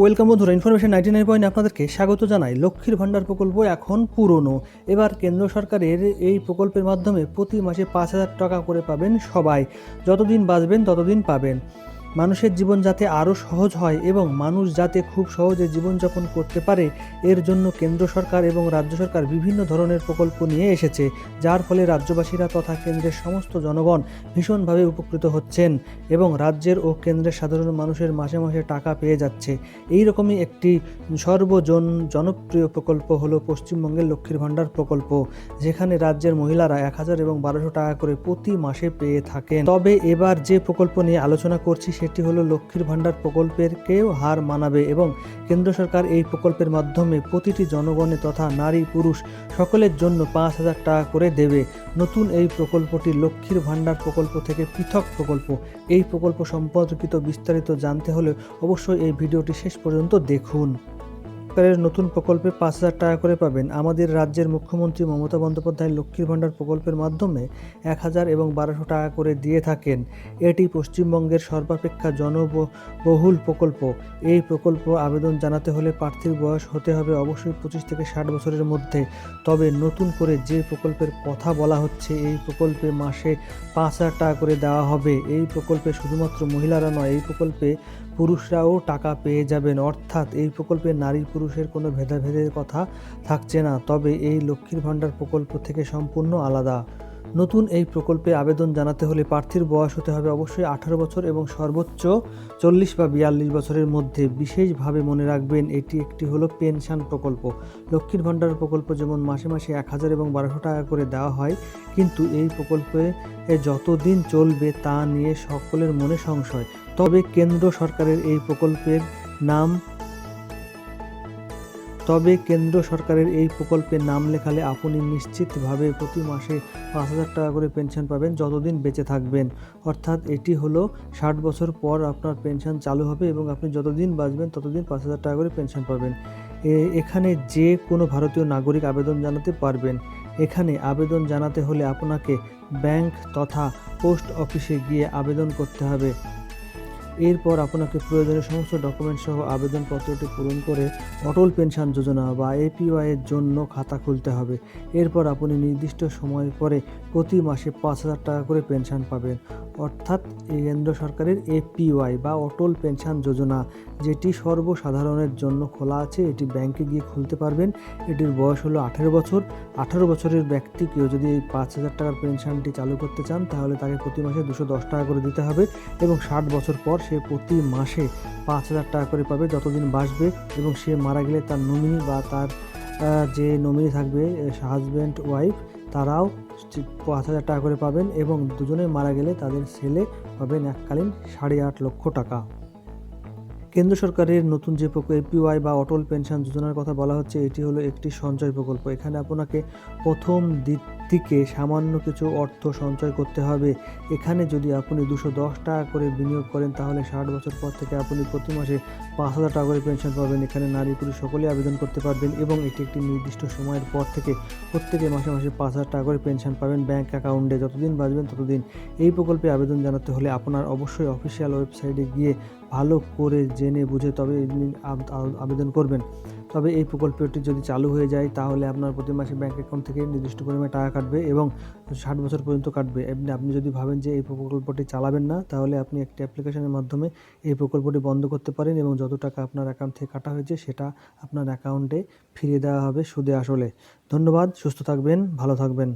Welcome বন্ধুরা information ninety nine point আপনাদেরকে স্বাগত জানাই। লক্ষ্মীর ভাণ্ডার প্রকল্প এখন পুরনো। এবার কেন্দ্র সরকারের এই প্রকল্পের মাধ্যমে প্রতি মাসে পাঁচ হাজার টাকা করে পাবেন সবাই। যতদিন বাঁচবেন ততদিন পাবেন। মানুষের জীবন যাতে আরও সহজ হয় এবং মানুষ যাতে খুব সহজে জীবনযাপন করতে পারে, এর জন্য কেন্দ্র সরকার এবং রাজ্য সরকার বিভিন্ন ধরনের প্রকল্প নিয়ে এসেছে, যার ফলে রাজ্যবাসীরা তথা কেন্দ্রের সমস্ত জনগণ ভীষণভাবে উপকৃত হচ্ছেন এবং রাজ্যের ও কেন্দ্রের সাধারণ মানুষের মাসে মাসে টাকা পেয়ে যাচ্ছে। এই রকমই একটি সর্বজন জনপ্রিয় প্রকল্প হলো পশ্চিমবঙ্গের লক্ষ্মীর ভাণ্ডার প্রকল্প, যেখানে রাজ্যের মহিলারা এক হাজার এবং বারোশো টাকা করে প্রতি মাসে পেয়ে থাকেন। তবে এবার যে প্রকল্প নিয়ে আলোচনা করছি সেটি হলো লক্ষ্মীর ভাণ্ডার প্রকল্পের কেউ হার মানাবে এবং কেন্দ্র সরকার এই প্রকল্পের মাধ্যমে প্রতিটি জনগণে তথা নারী পুরুষ সকলের জন্য পাঁচ হাজার টাকা করে দেবে। নতুন এই প্রকল্পটি লক্ষ্মীর ভাণ্ডার প্রকল্প থেকে পৃথক প্রকল্প। এই প্রকল্প সম্পর্কিত বিস্তারিত জানতে হলে অবশ্যই এই ভিডিওটি শেষ পর্যন্ত দেখুন। সরকারের নতুন প্রকল্পে পাঁচ হাজার টাকা করে পাবেন আমাদের রাজ্যের মুখ্যমন্ত্রী মমতা বন্দ্যোপাধ্যায় লক্ষ্মীর ভাণ্ডার প্রকল্পের মাধ্যমে এক হাজার এবং বারোশো টাকা করে দিয়ে থাকেন। এটি পশ্চিমবঙ্গের সর্বাপেক্ষা জনবহুল প্রকল্প। এই প্রকল্প আবেদন জানাতে হলে প্রার্থীর বয়স হতে হবে অবশ্যই পঁচিশ থেকে ষাট বছরের মধ্যে। তবে নতুন করে যে প্রকল্পের কথা বলা হচ্ছে, এই প্রকল্পে মাসে পাঁচ হাজার টাকা করে দেওয়া হবে। এই প্রকল্পে শুধুমাত্র মহিলারা নয়, এই প্রকল্পে পুরুষরাও টাকা পেয়ে যাবেন। অর্থাৎ এই প্রকল্পে নারী পুরুষের কোনো ভেদাভেদের কথা থাকছে না, তবে এই লক্ষ্মীর ভাণ্ডার প্রকল্প থেকে সম্পূর্ণ আলাদা। নতুন এই প্রকল্পে আবেদন জানাতে হলে প্রার্থীর বয়স হতে হবে অবশ্যই আঠারো বছর এবং সর্বোচ্চ চল্লিশ বা বিয়াল্লিশ বছরের মধ্যে। বিশেষভাবে মনে রাখবেন, এটি একটি হলো পেনশন প্রকল্প। লক্ষ্মীর ভাণ্ডার প্রকল্প যেমন মাসে মাসে এক হাজার এবং বারোশো টাকা করে দেওয়া হয়, কিন্তু এই প্রকল্পে যতদিন চলবে তা নিয়ে সকলের মনে সংশয়। তবে কেন্দ্র সরকারের এই প্রকল্পের নাম তবে কেন্দ্র সরকারের এই প্রকল্পে নাম লেখালে আপনি নিশ্চিতভাবে প্রতি মাসে পাঁচ হাজার টাকা করে পেনশন পাবেন, যতদিন বেঁচে থাকবেন। অর্থাৎ এটি হলো ষাট বছর পর আপনার পেনশন চালু হবে এবং আপনি যতদিন বাঁচবেন, ততদিন পাঁচ হাজার টাকা করে পেনশন পাবেন। এখানে যে কোনো ভারতীয় নাগরিক আবেদন জানাতে পারবেন। এখানে আবেদন জানাতে হলে আপনাকে ব্যাংক তথা পোস্ট অফিসে গিয়ে আবেদন করতে হবে। এরপর আপনাকে প্রয়োজনীয় সমস্ত ডকুমেন্ট সহ আবেদনপত্রটি পূরণ করে অটল পেনশন যোজনা বা এপিওয়াই এর জন্য খাতা খুলতে হবে। এরপর আপনি নির্দিষ্ট সময় পরে প্রতি মাসে পাঁচ হাজার টাকা করে পেনশন পাবেন। অর্থাৎ কেন্দ্র সরকারের এপিওয়াই বা অটল পেনশন যোজনা, যেটি সর্বসাধারণের জন্য খোলা আছে, এটি ব্যাংকে গিয়ে খুলতে পারবেন। এটির বয়স হলো আঠেরো বছর। আঠেরো বছরের ব্যক্তি কেউ যদি এই পাঁচ হাজার টাকার পেনশনটি চালু করতে চান, তাহলে তাকে প্রতি মাসে দুশো দশ টাকা করে দিতে হবে এবং ষাট বছর পর সে প্রতি মাসে পাঁচ হাজার টাকা করে পাবে যতদিন বাঁচবে এবং সে মারা গেলে তার নমিনি বা তার যে নমিনি থাকবে হাজব্যান্ড ওয়াইফ তারাও পাঁচ হাজার টাকা করে পাবেন এবং দুজনে মারা গেলে তাদের ছেলে পাবেন এককালীন সাড়ে আট লক্ষ টাকা। কেন্দ্র সরকারের নতুন যে এপিওয়াই বা অটল পেনশন যোজনার কথা বলা হচ্ছে, এটি হলো একটি সঞ্চয় প্রকল্প। এখানে আপনাকে প্রথম দিক সামান্য কিছু অর্থ সঞ্চয় করতে হবে। এখানে যদি আপনি দুশো দশ টাকা করে বিনিয়োগ করেন, তাহলে ষাট বছর পর থেকে আপনি প্রতি মাসে পাঁচ হাজার টাকা করে পেনশন পাবেন। এখানে নারী পুরুষ সকলেই আবেদন করতে পারবেন এবং এটি একটি নির্দিষ্ট সময়ের পর থেকে প্রত্যেকে মাসে মাসে পাঁচ হাজার টাকা করে পেনশন পাবেন ব্যাংক অ্যাকাউন্টে। যতদিন বাঁচবেন ততদিন এই প্রকল্পে আবেদন জানাতে হলে আপনার অবশ্যই অফিসিয়াল ওয়েবসাইটে গিয়ে ভালো করে জেনে বুঝে তবে আবেদন করবেন। তবে এই প্রকল্পটি যদি চালু হয়ে যায়, তাহলে আপনার প্রতি মাসে ব্যাঙ্ক অ্যাকাউন্ট থেকে নির্দিষ্ট পরিমাণে টাকা কাটবে এবং ষাট বছর পর্যন্ত কাটবে। এমনি আপনি যদি ভাবেন যে এই প্রকল্পটি চালাবেন না, তাহলে আপনি একটি অ্যাপ্লিকেশনের মাধ্যমে এই প্রকল্পটি বন্ধ করতে পারেন এবং যত টাকা আপনার অ্যাকাউন্ট থেকে কাটা হয়েছে, সেটা আপনার অ্যাকাউন্টে ফিরিয়ে দেওয়া হবে সুদে আসলে। ধন্যবাদ, সুস্থ থাকবেন, ভালো থাকবেন।